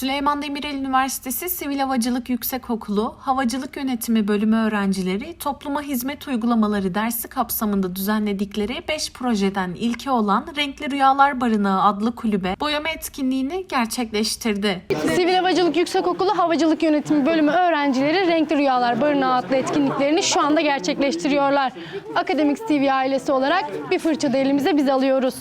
Süleyman Demirel Üniversitesi Sivil Havacılık Yüksekokulu Havacılık Yönetimi Bölümü öğrencileri topluma hizmet uygulamaları dersi kapsamında düzenledikleri 5 projeden ilki olan Renkli Rüyalar Barınağı adlı kulübe boyama etkinliğini gerçekleştirdi. Sivil Havacılık Yüksekokulu Havacılık Yönetimi Bölümü öğrencileri Renkli Rüyalar Barınağı adlı etkinliklerini şu anda gerçekleştiriyorlar. Akademik TV ailesi olarak bir fırça da elimize biz alıyoruz.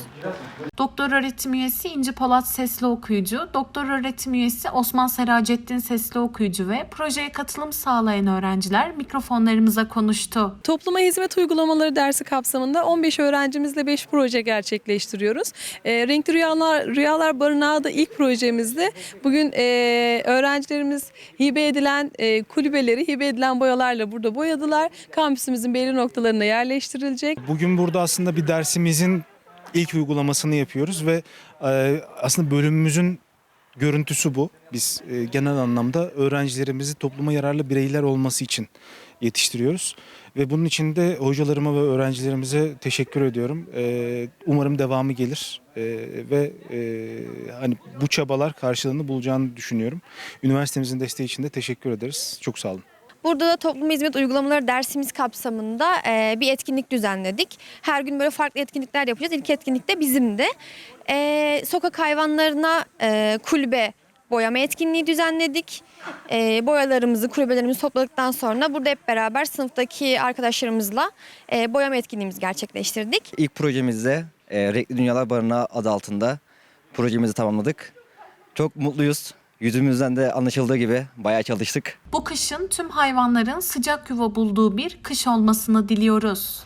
Doktor öğretim üyesi İnci Polat sesli okuyucu, doktor öğretim üyesi Osman Seracettin sesli okuyucu ve projeye katılım sağlayan öğrenciler mikrofonlarımıza konuştu. Topluma hizmet uygulamaları dersi kapsamında 15 öğrencimizle 5 proje gerçekleştiriyoruz. E, Renkli Rüyalar, Rüyalar Barınağı da ilk projemizdi. Bugün e, öğrencilerimiz hibe edilen e, kulübeleri hibe edilen boyalarla burada boyadılar. Kampüsümüzün belli noktalarına yerleştirilecek. Bugün burada aslında bir dersimizin ilk uygulamasını yapıyoruz ve e, aslında bölümümüzün görüntüsü bu. Biz e, genel anlamda öğrencilerimizi topluma yararlı bireyler olması için yetiştiriyoruz. Ve bunun için de hocalarıma ve öğrencilerimize teşekkür ediyorum. E, umarım devamı gelir E, ve e, hani bu çabalar karşılığını bulacağını düşünüyorum. Üniversitemizin desteği için de teşekkür ederiz. Çok sağ olun. Burada da toplum hizmet uygulamaları dersimiz kapsamında e, bir etkinlik düzenledik. Her gün böyle farklı etkinlikler yapacağız. İlk etkinlik de bizimdi. E, sokak hayvanlarına e, kulübe boyama etkinliği düzenledik. E, boyalarımızı, kulübelerimizi topladıktan sonra burada hep beraber sınıftaki arkadaşlarımızla e, boyama etkinliğimizi gerçekleştirdik. İlk projemizde e, Renkli Dünyalar Barınağı adı altında projemizi tamamladık. Çok mutluyuz. Yüzümüzden de anlaşıldığı gibi bayağı çalıştık. Bu kışın tüm hayvanların sıcak yuva bulduğu bir kış olmasını diliyoruz.